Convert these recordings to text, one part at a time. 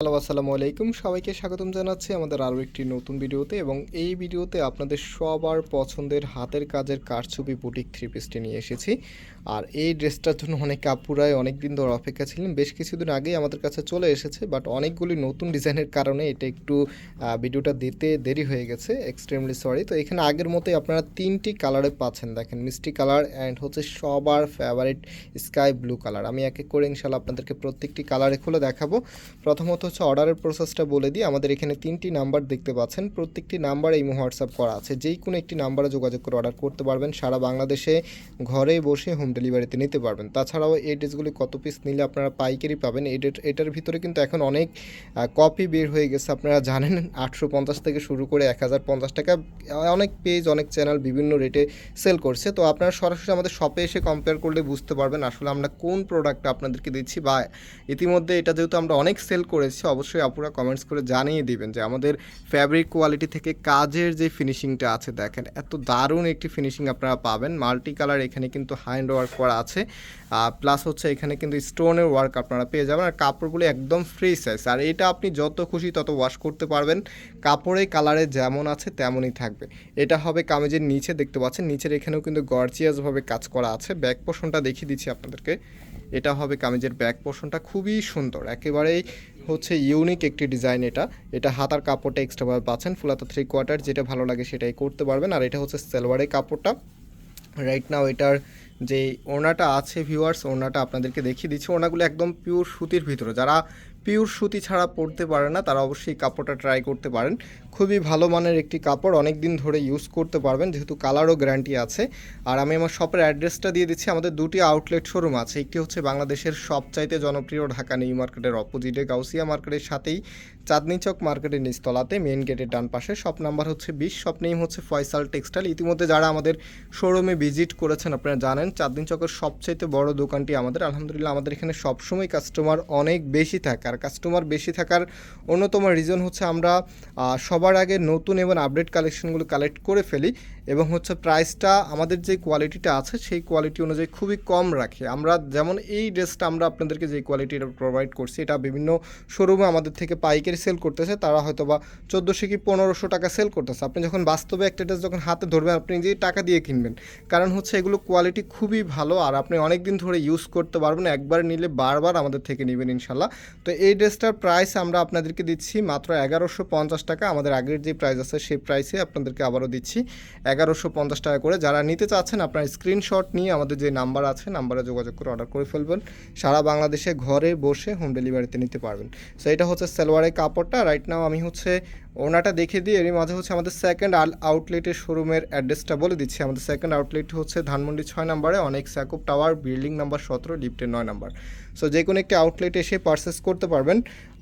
Hello, আসসালামু আলাইকুম। সবাইকে স্বাগতম জানাচ্ছি আমাদের আরও একটি নতুন ভিডিওতে এবং এই ভিডিওতে আপনাদের সবার পছন্দের হাতের কাজের কারচুপি বুটিক থ্রি পিসটি নিয়ে এসেছি। আর এই ড্রেসটার জন্য অনেক কাপুরায় অনেক দিন ধরে অপেক্ষা ছিলেন। বেশ কিছুদিন আগেই আমাদের কাছে চলে এসেছে বাট অনেকগুলি নতুন ডিজাইনের কারণে এটা একটু ভিডিওটা দিতে দেরি হয়ে গেছে এক্সট্রিমলি সরি তো এখানে আগের মতোই আপনারা তিনটি কালারে পাচ্ছেন। দেখেন, মিষ্টি কালার অ্যান্ড হচ্ছে সবার ফেভারিট স্কাই ব্লু কালার আমি এক এক করে ইনশাল্লাহ আপনাদেরকে প্রত্যেকটি কালারে খুলে দেখাবো। প্রথমত হচ্ছে অর্ডারের প্রসেসটা বলে দিই আমাদের এখানে তিনটি নাম্বার দেখতে পাচ্ছেন। প্রত্যেকটি নাম্বারে এই হোয়াটসঅ্যাপ করা আছে। যেই কোনো একটি নাম্বারে যোগাযোগ করে অর্ডার করতে পারবেন। সারা বাংলাদেশে ঘরে বসে হোম ডেলিভারিতে নিতে পারবেন। তাছাড়াও এই ড্রেসগুলি কত পিস নিলে আপনারা পাইকারি পাবেন, এই এটার ভিতরে কিন্তু এখন অনেক কপি বের হয়ে গেছে। আপনারা জানেন, আটশো পঞ্চাশ থেকে শুরু করে এক হাজার পঞ্চাশ টাকা অনেক পেজ অনেক চ্যানেল বিভিন্ন রেটে সেল করছে। তো আপনারা সরাসরি আমাদের শপে এসে কম্পেয়ার করলে বুঝতে পারবেন আসলে আমরা কোন প্রোডাক্টটা আপনাদেরকে দিচ্ছি বা ইতিমধ্যে এটা যেহেতু আমরা অনেক সেল করেছি অবশ্যই আপুরা কমেন্টস করে জানিয়ে দিবেন যে আমাদের ফ্যাব্রিক কোয়ালিটি থেকে কাজের যে ফিনিশিংটা আছে দেখেন, এত দারুণ একটি ফিনিশিং আপনারা পাবেন। মাল্টি কালার এখানে কিন্তু হ্যান্ড ওয়ার্ক করা আছে। প্লাস হচ্ছে এখানে কিন্তু স্টোনের ওয়ার্ক আপনারা পেয়ে যাবেন। আর কাপড়গুলো একদম ফ্রি সাইজ আর এটা আপনি যত খুশি তত ওয়াশ করতে পারবেন। কাপড়ে কালারে যেমন আছে তেমনই থাকবে। এটা হবে কামেজের নিচে, দেখতে পাচ্ছেন? নিচের এখানেও কিন্তু গর্জিয়াসভাবে কাজ করা আছে। ব্যাক পোর্শনটা দেখিয়ে দিচ্ছি আপনাদেরকে। এটা হবে কামিজের ব্যাক পোর্শনটা খুবই সুন্দর। একেবারেই হচ্ছে ইউনিক একটি ডিজাইন এটা। এটা হাতার কাপড়টা এক্সট্রাভাবে পাচ্ছেন, ফুলাতা থ্রি কোয়ার্টার যেটা ভালো লাগে সেটাই করতে পারবেন। আর এটা হচ্ছে সেলওয়ারের কাপড়টা। রাইট নাও এটার যে ওনাটা আছে ভিউয়ার্স ওনাটা আপনাদেরকে দেখিয়ে দিচ্ছে। ওনাগুলো একদম পিওর সুতির ভিতরে। যারা পিওর সুতি ছাড়া পরতে পারে না, তারা অবশ্যই কাপড়টা ট্রাই করতে পারেন। খুবই ভালো মানের একটি কাপড় অনেক দিন ধরে ইউজ করতে পারবেন, যেহেতু কালারও গ্যারান্টি আছে। আর আমি আমার শপের অ্যাড্রেসটা দিয়ে দিচ্ছি, আমাদের দুটি আউটলেট শোরুম আছে, একটি হচ্ছে বাংলাদেশের সবচাইতে জনপ্রিয় ঢাকা নিউ মার্কেটের অপোজিটে গাউসিয়া মার্কেটের সাথেই চাঁদনি চক মার্কেটের নিচতলাতে মেন গেটের ডান পাশে। শপ নাম্বার হচ্ছে বিশ শপ নেম হচ্ছে ফয়সাল টেক্সটাইল ইতিমধ্যে যারা আমাদের শোরুমে ভিজিট করেছেন, আপনারা জানেন, চাঁদনি চকের সবচাইতে বড় দোকানটি আমাদের। আলহামদুলিল্লাহ, আমাদের এখানে সবসময় কাস্টমার অনেক বেশি থাকে। আর কাস্টমার বেশি থাকার অন্যতম রিজন হচ্ছে আমরা সবার আগে নতুন এবং আপডেট কালেকশনগুলো কালেক্ট করে ফেলি। এবং হচ্ছে প্রাইসটা আমাদের যে কোয়ালিটিটা আছে, সেই কোয়ালিটি অনুযায়ী খুবই কম রাখে। আমরা যেমন এই ড্রেসটা আমরা আপনাদেরকে যে কোয়ালিটিটা প্রোভাইড করছি, এটা বিভিন্ন শোরুমে আমাদের থেকে পাইকারি সেল করতেছে, তারা হয়তো বা চোদ্দোশো কি পনেরোশো টাকা সেল করতেছে। আপনি যখন বাস্তবে একটা ড্রেস যখন হাতে ধরবেন, আপনি নিজেই টাকা দিয়ে কিনবেন। কারণ হচ্ছে এগুলো কোয়ালিটি খুবই ভালো, আর আপনি অনেক দিন ধরে ইউজ করতে পারবেন একবার নিলে বারবার আমাদের থেকে নেবেন ইনশাল্লাহ তো এই ড্রেসটার প্রাইস আমরা আপনাদেরকে দিচ্ছি মাত্র এগারোশো পঞ্চাশ টাকা, আমাদের আগের যে প্রাইস আছে, সেই প্রাইসে আপনাদেরকে আবারও দিচ্ছি। এগারোশো পঞ্চাশ টাকা করে। যারা নিতে চাচ্ছেন আপনার স্ক্রিনশট নিয়ে আমাদের যে নাম্বার আছে নাম্বারে যোগাযোগ করে অর্ডার করে ফেলবেন। সারা বাংলাদেশে ঘরে বসে হোম ডেলিভারিতে নিতে পারবেন। সো এটা হচ্ছে সালোয়ারের কাপড়টা। রাইট নাও আমি হচ্ছে ওনাটা দেখে দিয়ে এরই মাঝে হচ্ছে আমাদের সেকেন্ড আউটলেটের শোরুমের অ্যাড্রেসটা বলে দিচ্ছি। আমাদের সেকেন্ড আউটলেট হচ্ছে ধানমন্ডি ছয় নম্বরে অনেক স্যাকুপ টাওয়ার বিল্ডিং নাম্বার সতেরো লিফটের নয় নাম্বার। সো যে কোনো একটি আউটলেটে এসে পারচেস করতে পারবেন।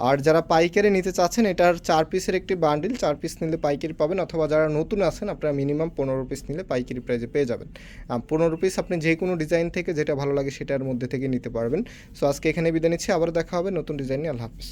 আর যারা পাইকারি নিতে চাচ্ছেন, এটার চার পিসের একটি বান্ডিল চার পিস নিলে পাইকারি পাবেন, অথবা যারা নতুন আছেন, আপনারা মিনিমাম পনেরো পিস নিলে পাইকারি প্রাইজে পেয়ে যাবেন। পনেরো পিস আপনি যে কোনো ডিজাইন থেকে যেটা ভালো লাগে সেটার মধ্যে থেকে নিতে পারবেন। সো আজকে এখানে বিদায় নিচ্ছি আবার দেখা হবে নতুন ডিজাইন নিয়ে। আল্লাহ হাফিজ।